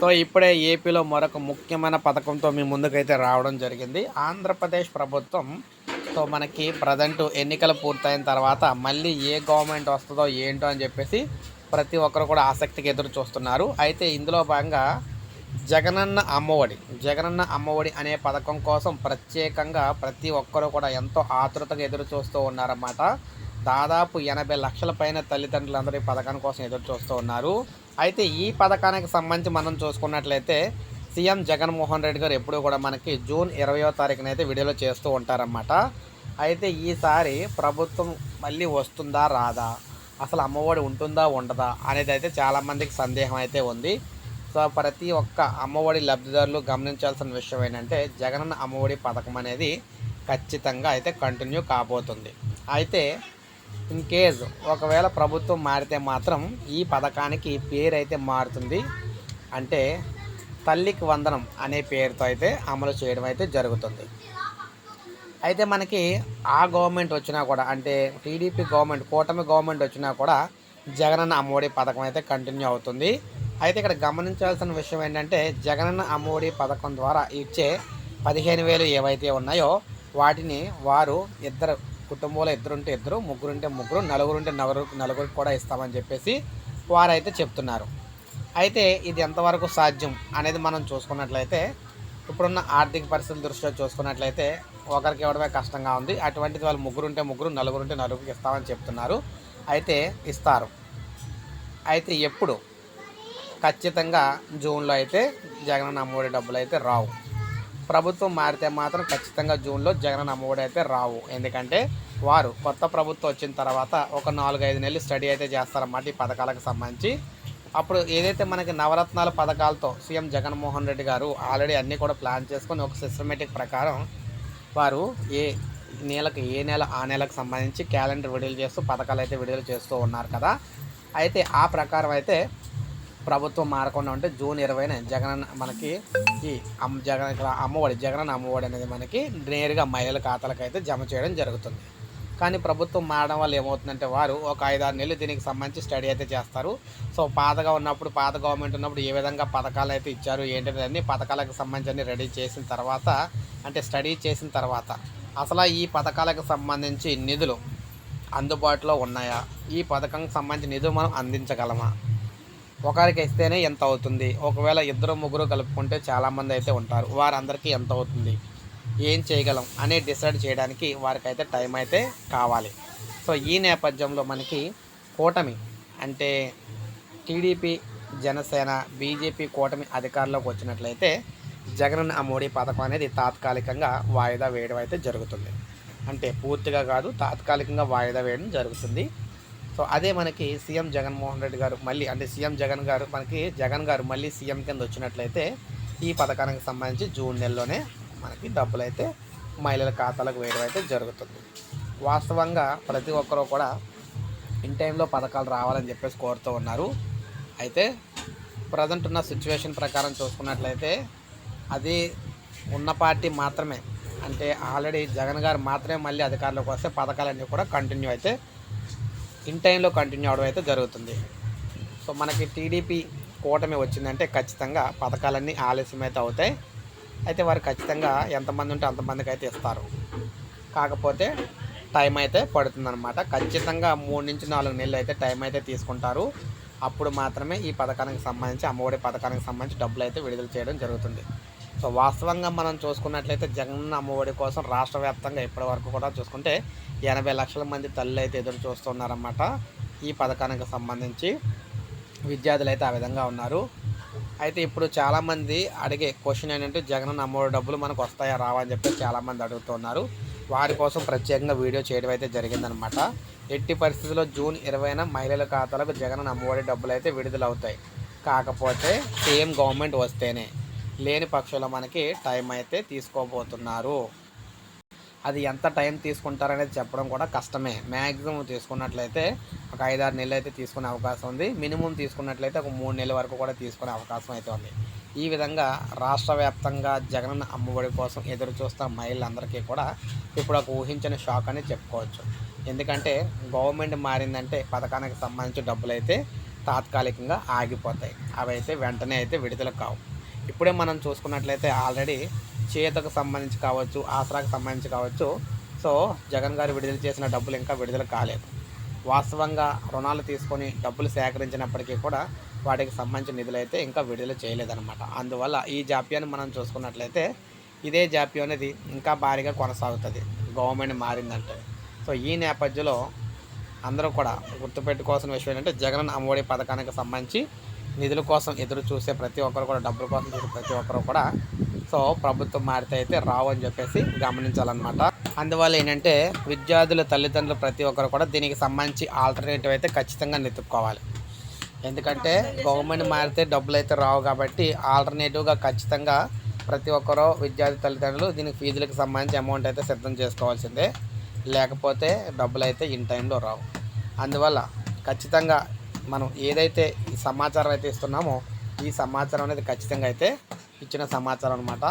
So ఇప్పుడే ఏపీలో మరొక ముఖ్యమైన పథకంతో మీ ముందుకైతే రావడం జరిగింది. ఆంధ్రప్రదేశ్ ప్రభుత్వం సో మనకి ప్రజెంట్ ఎన్నికలు పూర్తయిన తర్వాత మళ్ళీ ఏ గవర్నమెంట్ వస్తుందో ఏంటో అని చెప్పేసి ప్రతి ఒక్కరు కూడా ఆసక్తికి ఎదురు చూస్తున్నారు. అయితే ఇందులో భాగంగా జగనన్న అమ్మఒడి జగనన్న అమ్మఒడి అనే పథకం కోసం ప్రత్యేకంగా ప్రతి ఒక్కరూ కూడా ఎంతో ఆతృతగా ఎదురు చూస్తూ ఉన్నారన్నమాట. దాదాపు ఎనభై లక్షల పైన తల్లిదండ్రులందరూ ఈ పథకం కోసం ఎదురు చూస్తూ ఉన్నారు. అయితే ఈ పథకానికి సంబంధించి మనం చూసుకున్నట్లయితే సీఎం జగన్మోహన్ రెడ్డి గారు ఎప్పుడూ కూడా మనకి జూన్ ఇరవయో తారీఖున అయితే వీడియోలో చేస్తూ ఉంటారన్నమాట. అయితే ఈసారి ప్రభుత్వం మళ్ళీ వస్తుందా రాదా? అసలు అమ్మఒడి ఉంటుందా ఉండదా? అనేది అయితే చాలామందికి సందేహం అయితే ఉంది. సో ప్రతి ఒక్క అమ్మఒడి లబ్ధిదారులు గమనించాల్సిన విషయం ఏంటంటే జగనన్న అమ్మఒడి పథకం అనేది ఖచ్చితంగా అయితే కంటిన్యూ కాబోతుంది. అయితే ఇన్ కేజ్ ఒకవేళ ప్రభుత్వం మారితే మాత్రం ఈ పథకానికి పేరు అయితే మారుతుంది. అంటే తల్లికి వందనం అనే పేరుతో అయితే అమలు చేయడం అయితే జరుగుతుంది. అయితే మనకి ఆ గవర్నమెంట్ వచ్చినా కూడా అంటే టీడీపీ గవర్నమెంట్ కూటమి గవర్నమెంట్ వచ్చినా కూడా జగనన్న అమ్మఒడి పథకం అయితే కంటిన్యూ అవుతుంది. అయితే ఇక్కడ గమనించాల్సిన విషయం ఏంటంటే జగనన్న అమ్మఒడి పథకం ద్వారా ఇచ్చే పదిహేను వేలు ఏవైతే ఉన్నాయో వాటిని వారు ఇద్దరు కుటుంబంలో ఇద్దరుంటే ఇద్దరు ముగ్గురుంటే ముగ్గురు నలుగురుంటే నలుగురు నలుగురికి కూడా ఇస్తామని చెప్పేసి వారైతే చెప్తున్నారు. అయితే ఇది ఎంతవరకు సాధ్యం అనేది మనం చూసుకున్నట్లయితే ఇప్పుడున్న ఆర్థిక పరిస్థితుల దృష్ట్యా చూసుకున్నట్లయితే ఒకరికి ఇవ్వడమే కష్టంగా ఉంది. అటువంటిది వాళ్ళు ముగ్గురు ఉంటే ముగ్గురు నలుగురు ఉంటే నలుగురికి ఇస్తామని చెప్తున్నారు. అయితే ఇస్తారు. అయితే ఎప్పుడు? ఖచ్చితంగా జూన్లో అయితే జగనన్న అమ్మఒడి డబ్బులు అయితే రావు. ప్రభుత్వం మారితే మాత్రం ఖచ్చితంగా జూన్లో జగన్ అమ్మఒడి అయితే రావు. ఎందుకంటే వారు కొత్త ప్రభుత్వం వచ్చిన తర్వాత ఒక నాలుగైదు నెలలు స్టడీ అయితే చేస్తారన్నమాట ఈ పథకాలకు సంబంధించి. అప్పుడు ఏదైతే మనకి నవరత్నాల పథకాలతో సీఎం జగన్మోహన్ రెడ్డి గారు ఆల్రెడీ అన్నీ కూడా ప్లాన్ చేసుకొని ఒక సిస్టమేటిక్ ప్రకారం వారు ఏ నెలకు ఏ నెల ఆ నెలకు సంబంధించి క్యాలెండర్ విడుదల చేస్తూ పథకాలు అయితే విడుదల చేస్తూ ఉన్నారు కదా. అయితే ఆ ప్రకారం అయితే ప్రభుత్వం మారకుండా ఉంటే జూన్ ఇరవైన జగన్ మనకి ఈ అమ్మ జగన్ ఇక్కడ అమ్మఒడి జగన్ అమ్మఒడి అనేది మనకి నేరుగా మహిళల ఖాతాలకు అయితే జమ చేయడం జరుగుతుంది. కానీ ప్రభుత్వం మారడం వల్ల ఏమవుతుందంటే వారు ఒక ఐదారు నెలలు దీనికి సంబంధించి స్టడీ అయితే చేస్తారు. సో పాతగా ఉన్నప్పుడు పాత గవర్నమెంట్ ఉన్నప్పుడు ఏ విధంగా పథకాలు అయితే ఇచ్చారు ఏంటనేది అన్ని పథకాలకు సంబంధించి అన్ని రెడీ చేసిన తర్వాత అంటే స్టడీ చేసిన తర్వాత అసలు ఈ పథకాలకు సంబంధించి నిధులు అందుబాటులో ఉన్నాయా? ఈ పథకంకి సంబంధించి నిధులు మనం అందించగలమా? ఒకరికి ఇస్తేనే ఎంత అవుతుంది? ఒకవేళ ఇద్దరు ముగ్గురు కలుపుకుంటే చాలామంది అయితే ఉంటారు. వారందరికీ ఎంత అవుతుంది? ఏం చేయగలం? అనే డిసైడ్ చేయడానికి వారికి అయితే టైం అయితే కావాలి. సో ఈ నేపథ్యంలో మనకి కూటమి అంటే టీడీపీ జనసేన బీజేపీ కూటమి అధికారంలోకి వచ్చినట్లయితే జగన్ మోడీ పథకం అనేది తాత్కాలికంగా వాయిదా వేయడం అయితే జరుగుతుంది. అంటే పూర్తిగా కాదు తాత్కాలికంగా వాయిదా వేయడం జరుగుతుంది. సో అదే మనకి సీఎం జగన్మోహన్ రెడ్డి గారు మళ్ళీ అంటే సీఎం జగన్ గారు మనకి జగన్ గారు మళ్ళీ సీఎం కింద వచ్చినట్లయితే ఈ పథకానికి సంబంధించి జూన్ నెలలోనే మనకి డబ్బులు అయితే మహిళల ఖాతాలకు వేయడం అయితే జరుగుతుంది. వాస్తవంగా ప్రతి ఒక్కరూ కూడా ఇన్ టైంలో పథకాలు రావాలని చెప్పేసి కోరుతూ ఉన్నారు. అయితే ప్రజెంట్ ఉన్న సిచ్యువేషన్ ప్రకారం చూసుకున్నట్లయితే అది ఉన్న పార్టీ మాత్రమే. అంటే ఆల్రెడీ జగన్ గారు మాత్రమే మళ్ళీ అధికారంలోకి వస్తే పథకాలన్నీ కూడా కంటిన్యూ అయితే ఇన్ టైంలో కంటిన్యూ అవడం అయితే జరుగుతుంది. సో మనకి టీడీపీ కూటమి వచ్చిందంటే ఖచ్చితంగా పథకాలన్నీ ఆలస్యం అయితే అవుతాయి. అయితే వారు ఖచ్చితంగా ఎంతమంది ఉంటే అంతమందికి అయితే ఇస్తారు. కాకపోతే టైం అయితే పడుతుందన్నమాట. ఖచ్చితంగా మూడు నుంచి నాలుగు నెలలు అయితే టైం అయితే తీసుకుంటారు. అప్పుడు మాత్రమే ఈ పథకానికి సంబంధించి అమ్మఒడి పథకానికి సంబంధించి డబ్బులు అయితే విడుదల చేయడం జరుగుతుంది. సో వాస్తవంగా మనం చూసుకున్నట్లయితే జగన్ అమ్మఒడి కోసం రాష్ట్ర వ్యాప్తంగా ఇప్పటి వరకు కూడా చూసుకుంటే ఎనభై లక్షల మంది తల్లి అయితే ఎదురు చూస్తున్నారన్నమాట. ఈ పథకానికి సంబంధించి విద్యార్థులు అయితే ఆ విధంగా ఉన్నారు. అయితే ఇప్పుడు చాలామంది అడిగే క్వశ్చన్ ఏంటంటే జగన్ అమ్మఒడి డబ్బులు మనకు వస్తాయా రావా అని చెప్పి చాలామంది అడుగుతున్నారు. వారి కోసం ప్రత్యేకంగా వీడియో చేయడం అయితే జరిగిందనమాట ఎట్టి పరిస్థితుల్లో జూన్ ఇరవైన మహిళల ఖాతాలకు జగన్ అమ్మఒడి డబ్బులు అయితే విడుదలవుతాయి. కాకపోతే సేమ్ గవర్నమెంట్ వస్తేనే. లేని పక్షంలో మనకి టైం అయితే తీసుకోబోతున్నారు. అది ఎంత టైం తీసుకుంటారనేది చెప్పడం కూడా కష్టమే. మ్యాక్సిమం తీసుకున్నట్లయితే ఒక ఐదారు నెలలు అయితే తీసుకునే అవకాశం ఉంది. మినిమం తీసుకున్నట్లయితే ఒక మూడు నెలల వరకు కూడా తీసుకునే అవకాశం అయితే ఉంది. ఈ విధంగా రాష్ట్ర వ్యాప్తంగా జగనన్న అమ్మఒడి కోసం ఎదురు చూస్తున్న మహిళలందరికీ కూడా ఇప్పుడు ఒక ఊహించని షాక్ అని చెప్పుకోవచ్చు. ఎందుకంటే గవర్నమెంట్ మారిందంటే పథకానికి సంబంధించిన డబ్బులు అయితే తాత్కాలికంగా ఆగిపోతాయి. అవి అయితే వెంటనే అయితే విడుదల కావు. ఇప్పుడే మనం చూసుకున్నట్లయితే ఆల్రెడీ చేతకు సంబంధించి కావచ్చు ఆసరాకు సంబంధించి కావచ్చు సో జగన్ గారు విడుదల చేసిన డబ్బులు ఇంకా విడుదల కాలేదు. వాస్తవంగా రుణాలు తీసుకొని డబ్బులు సేకరించినప్పటికీ కూడా వాటికి సంబంధించిన నిధులు అయితే ఇంకా విడుదల చేయలేదన్నమాట. అందువల్ల ఈ జాప్యాన్ని మనం చూసుకున్నట్లయితే ఇదే జాప్యం అనేది ఇంకా భారీగా కొనసాగుతుంది. గవర్నమెంట్ మారిందంటే. సో ఈ నేపథ్యంలో అందరూ కూడా గుర్తుపెట్టుకోవాల్సిన విషయం ఏంటంటే జగన్ అమ్మఒడి పథకానికి సంబంధించి నిధుల కోసం ఎదురు చూసే ప్రతి ఒక్కరు కూడా డబ్బుల కోసం చూసే ప్రతి ఒక్కరు కూడా. సో ప్రభుత్వం మారితే అయితే రావు అని చెప్పేసి గమనించాలన్నమాట. అందువల్ల ఏంటంటే విద్యార్థుల తల్లిదండ్రులు ప్రతి ఒక్కరు కూడా దీనికి సంబంధించి ఆల్టర్నేటివ్ అయితే ఖచ్చితంగా నెతుక్కోవాలి ఎందుకంటే గవర్నమెంట్ మారితే డబ్బులు అయితే రావు కాబట్టి ఆల్టర్నేటివ్గా ఖచ్చితంగా ప్రతి ఒక్కరూ విద్యార్థి తల్లిదండ్రులు దీనికి ఫీజులకు సంబంధించి అమౌంట్ అయితే సిద్ధం చేసుకోవాల్సిందే. లేకపోతే డబ్బులు అయితే ఇన్ టైంలో రావు. అందువల్ల ఖచ్చితంగా మనం ఏదైతే ఈ సమాచారం అయితే ఇస్తున్నామో ఈ సమాచారం అనేది ఖచ్చితంగా అయితే ఇచ్చిన సమాచారం అనమాట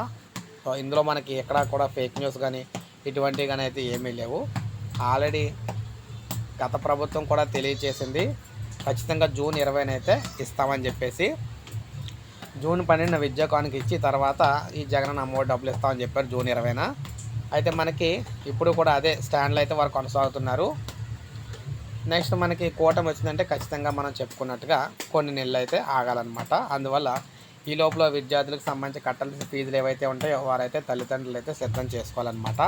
సో ఇందులో మనకి ఎక్కడా కూడా ఫేక్ న్యూస్ కానీ ఇటువంటివి కానీ అయితే ఏమీ లేవు. ఆల్రెడీ గత ప్రభుత్వం కూడా తెలియచేసింది ఖచ్చితంగా జూన్ ఇరవైనైతే ఇస్తామని చెప్పేసి. జూన్ పన్నెండున విద్యాకానికి ఇచ్చి తర్వాత ఈ జగన్ అమ్మఒడి డబ్బులు ఇస్తామని చెప్పారు జూన్ ఇరవైన. అయితే మనకి ఇప్పుడు కూడా అదే స్టాండ్లో అయితే వారు కొనసాగుతున్నారు. నెక్స్ట్ మనకి కూటమి వచ్చిందంటే ఖచ్చితంగా మనం చెప్పుకున్నట్టుగా కొన్ని నెలలు అయితే ఆగాలన్నమాట. అందువల్ల ఈ లోపల విద్యార్థులకు సంబంధించి కట్టాల్సిన ఫీజులు ఏవైతే ఉంటాయో వారైతే తల్లిదండ్రులు అయితే సిద్ధం చేసుకోవాలన్నమాట.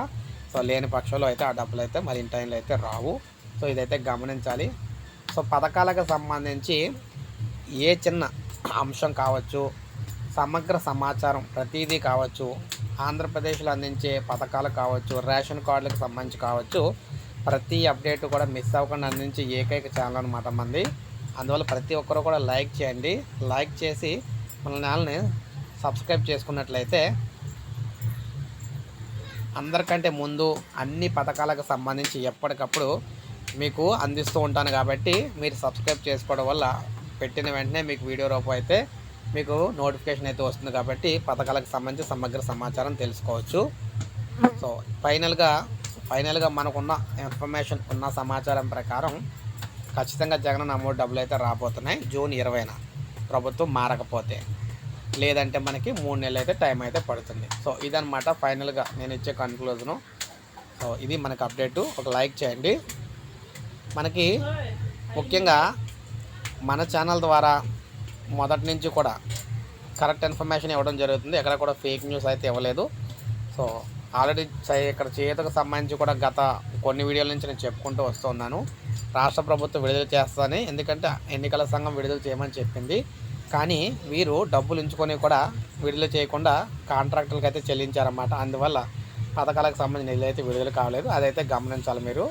సో లేని పక్షంలో అయితే ఆ డబ్బులు అయితే మరి ఇన్ టైంలో అయితే రావు. సో ఇదైతే గమనించాలి. సో పథకాలకు సంబంధించి ఏ చిన్న అంశం కావచ్చు సమగ్ర సమాచారం ప్రతిదీ కావచ్చు ఆంధ్రప్రదేశ్లో అందించే పథకాలు కావచ్చు రేషన్ కార్డులకు సంబంధించి కావచ్చు ప్రతి అప్డేట్ కూడా మిస్ అవ్వకుండా అందించే ఏకైక ఛానల్ అనమాట మంది అందువల్ల ప్రతి ఒక్కరు కూడా లైక్ చేయండి. లైక్ చేసి మన ఛానల్ని సబ్స్క్రైబ్ చేసుకున్నట్లయితే అందరికంటే ముందు అన్ని పథకాలకు సంబంధించి ఎప్పటికప్పుడు మీకు అందిస్తూ ఉంటాను కాబట్టి మీరు సబ్స్క్రైబ్ చేసుకోవడం వల్ల పెట్టిన వెంటనే మీకు వీడియో రూపం అయితే మీకు నోటిఫికేషన్ అయితే వస్తుంది కాబట్టి పథకాలకు సంబంధించి సమగ్ర సమాచారం తెలుసుకోవచ్చు. సో ఫైనల్గా ఫైనల్గా మనకున్న ఇన్ఫర్మేషన్ ఉన్న సమాచారం ప్రకారం ఖచ్చితంగా జగన్ అమౌంట్ డబ్బులు అయితే రాబోతున్నాయి జూన్ ఇరవైన. ప్రభుత్వం మారకపోతే. లేదంటే మనకి మూడు నెలలు అయితే టైం అయితే పడుతుంది. సో ఇదనమాట ఫైనల్గా నేను ఇచ్చే కన్క్లూజను సో ఇది మనకు అప్డేటు. ఒక లైక్ చేయండి. మనకి ముఖ్యంగా మన ఛానల్ ద్వారా మొదటి నుంచి కూడా కరెక్ట్ ఇన్ఫర్మేషన్ ఇవ్వడం జరుగుతుంది. ఎక్కడ కూడా ఫేక్ న్యూస్ అయితే ఇవ్వలేదు. సో ఆల్రెడీ ఇక్కడ చేతకు సంబంధించి కూడా గత కొన్ని వీడియోల నుంచి నేను చెప్పుకుంటూ వస్తున్నాను రాష్ట్ర ప్రభుత్వం విడుదల చేస్తుందని ఎందుకంటే ఎన్నికల సంఘం విడుదల చేయమని చెప్పింది. కానీ వీరు డబ్బులు ఉంచుకొని కూడా విడుదల చేయకుండా కాంట్రాక్టులకు అయితే చెల్లించారన్నమాట. అందువల్ల పథకాలకు సంబంధించిన నిధులు అయితే విడుదల కావలేదు అదైతే గమనించాలి మీరు.